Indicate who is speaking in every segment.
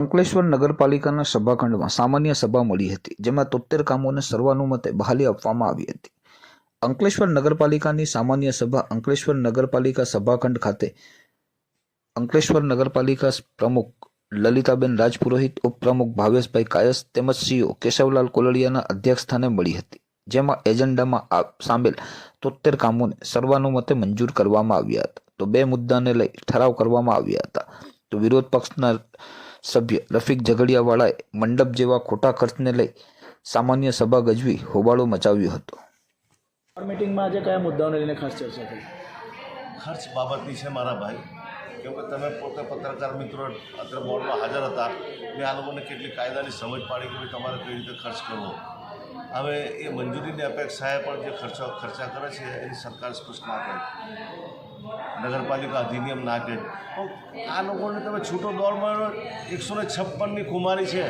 Speaker 1: અંકલેશ્વર નગરપાલિકાના સભાખંડમાં સામાન્ય સભા મળી હતી, જેમાં તોતેર કામોને સર્વાનુમતે બહાલી આપવામાં આવી હતી. અંકલેશ્વર નગરપાલિકાની સામાન્ય સભા અંકલેશ્વર નગરપાલિકા સભાખંડ ખાતે અંકલેશ્વર નગરપાલિકા પ્રમુખ લલિતાબેન રાજપુરોહિત, ઉપપ્રમુખ ભાવેશભાઈ કાયસ તેમજ સીઓ કેશવલાલ કોલડિયાના અધ્યક્ષસ્થાને મળી હતી, જેમાં એજન્ડામાં સામેલ તોતેર કામોને સર્વાનુમતે મંજૂર કરવામાં આવ્યા હતા. તો બે મુદ્દાને લઈ ઠરાવ કરવામાં આવ્યા હતા. તો વિરોધ પક્ષના સભ્ય રફીક ઝઘડિયાવાળાએ મંડપ જેવા ખોટા ખર્ચને લઈ સામાન્ય સભા ગજવી હોબાળો મચાવ્યો હતો.
Speaker 2: મિટિંગમાં આજે કયા મુદ્દાઓને લઈને ખાસ ચર્ચા થઈ?
Speaker 3: ખર્ચ બાબતની છે મારા ભાઈ. કેમ કે તમે પોતે પત્રકાર મિત્રો અત્યારે બોર્ડમાં હાજર હતા. મેં આ લોકોને કેટલી કાયદાની સમજ પાડી કે ભાઈ તમારે કઈ રીતે ખર્ચ કરવો. હવે એ મંજૂરીની અપેક્ષાએ પણ જે ખર્ચો ખર્ચા કરે છે એની સરકાર સ્પષ્ટ ના કરે નગરપાલિકા અધિનિયમ ના કે પણ આ લોકોને તમે છૂટો દોડમાં એકસો ને છપ્પનની કુમારી છે.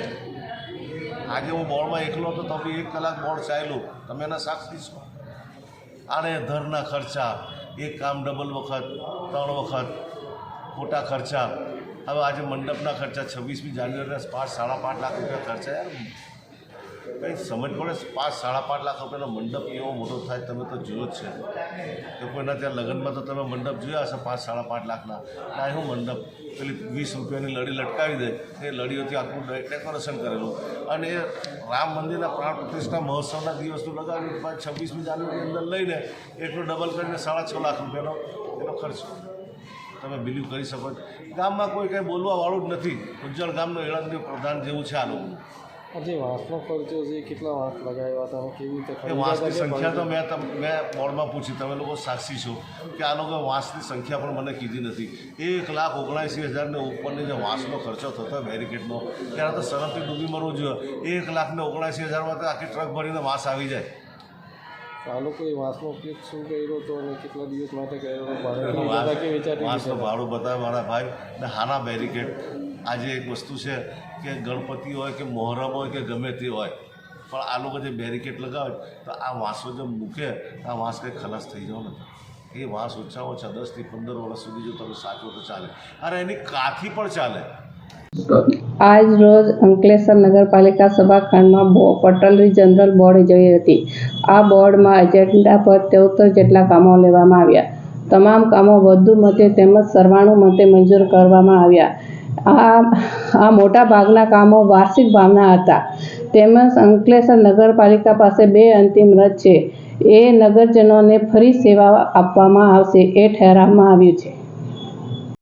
Speaker 3: આજે હું બોર્ડમાં એકલો હતો, તો બી એક કલાક બોર્ડ ચાલ્યું. તમે એના સાક્ષી છો. આને ધરના ખર્ચા, એક કામ ડબલ વખત, ત્રણ વખત, ખોટા ખર્ચા. હવે આજે મંડપના ખર્ચા છવ્વીસમી જાન્યુઆરીના પાંચ સાડા પાંચ લાખ રૂપિયા ખર્ચા. યાર કંઈ સમજ પડે? પાંચ, સાડા પાંચ લાખ રૂપિયાનો મંડપ એવો મોટો થાય, તમે તો જોયો જ છે. કે કોઈના ત્યાં લગ્નમાં તો તમે મંડપ જોયા હશે પાંચ, સાડા પાંચ લાખના. ના હું મંડપ? પેલી વીસ રૂપિયાની લડી લટકાવી દે. એ લડીઓથી આખું ડેકોરેશન કરેલું. અને એ રામ મંદિરના પ્રાણ પ્રતિષ્ઠા મહોત્સવના દિવસનું લગાવી પાંચ, છવ્વીસમી જાન્યુઆરી અંદર લઈને એટલું ડબલ કરીને સાડા છ લાખ રૂપિયાનો એનો ખર્ચ. તમે બિલીવ કરી શકો. ગામમાં કોઈ કંઈ બોલવાવાળું જ નથી. ઉજ્જળ ગામનો એળંદી પ્રધાન જેવું છે આ લોકોનું
Speaker 2: આજે વાંસનો ખર્ચો છે કેટલા વાંસ લગાવ્યા હતા અને કેવી રીતે
Speaker 3: વાંસની સંખ્યા તો મેં તમ મેં બોર્ડમાં પૂછી તમે લોકો સાક્ષી છો કે આ લોકો વાંસની સંખ્યા પણ મને કીધી નથી. એક લાખ ઓગણસી હજારને ઉપરની જે વાંસનો ખર્ચો થતો બેરિકેડનો ત્યારે તો સરફથી ડૂબી મરવું જોઈએ. એક લાખને ઓગણસી હજારમાં તો આખી ટ્રક ભરીને વાંસ આવી જાય.
Speaker 2: આ લોકોએ વાંસનો ઉપયોગ શું કર્યો હતો અને કેટલા દિવસ માટે કર્યો? હતો?
Speaker 3: વાંસનું ભાડું બતાવે મારા ભાઈ ને હાના બેરિકેડ. આજે એક વસ્તુ છે કે ગણપતિ હોય કે મોહરમ હોય કે ગમે તે હોય, પણ આ લોકો જે બેરિકેડ લગાવે, તો આ વાંસો જે મૂકે આ વાંસ કંઈ ખલાસ થઈ જાવ ને એ વાંસ ઓછામાં ઓછા દસથી પંદર વર્ષ સુધી જો તમે સાચવો તો ચાલે. અરે એની કાથી પણ ચાલે?
Speaker 4: આજ રોજ અંકલેશ્વર નગરપાલિકા સભાખંડમાં પટલરી જનરલ બોર્ડ યોજાઈ હતી. આ બોર્ડમાં એજન્ડા પર તેઓતેર જેટલા કામો લેવામાં આવ્યા. તમામ કામો વધુ મતે તેમજ સર્વાનુમતે મંજૂર કરવામાં આવ્યા. આ આ મોટા ભાગના કામો વાર્ષિક ભાવના હતા. તેમજ અંકલેશ્વર નગરપાલિકા પાસે બે અંતિમ રથ છે. એ નગરજનોને ફરી સેવા આપવામાં આવશે એ ઠરાવવામાં આવ્યું છે.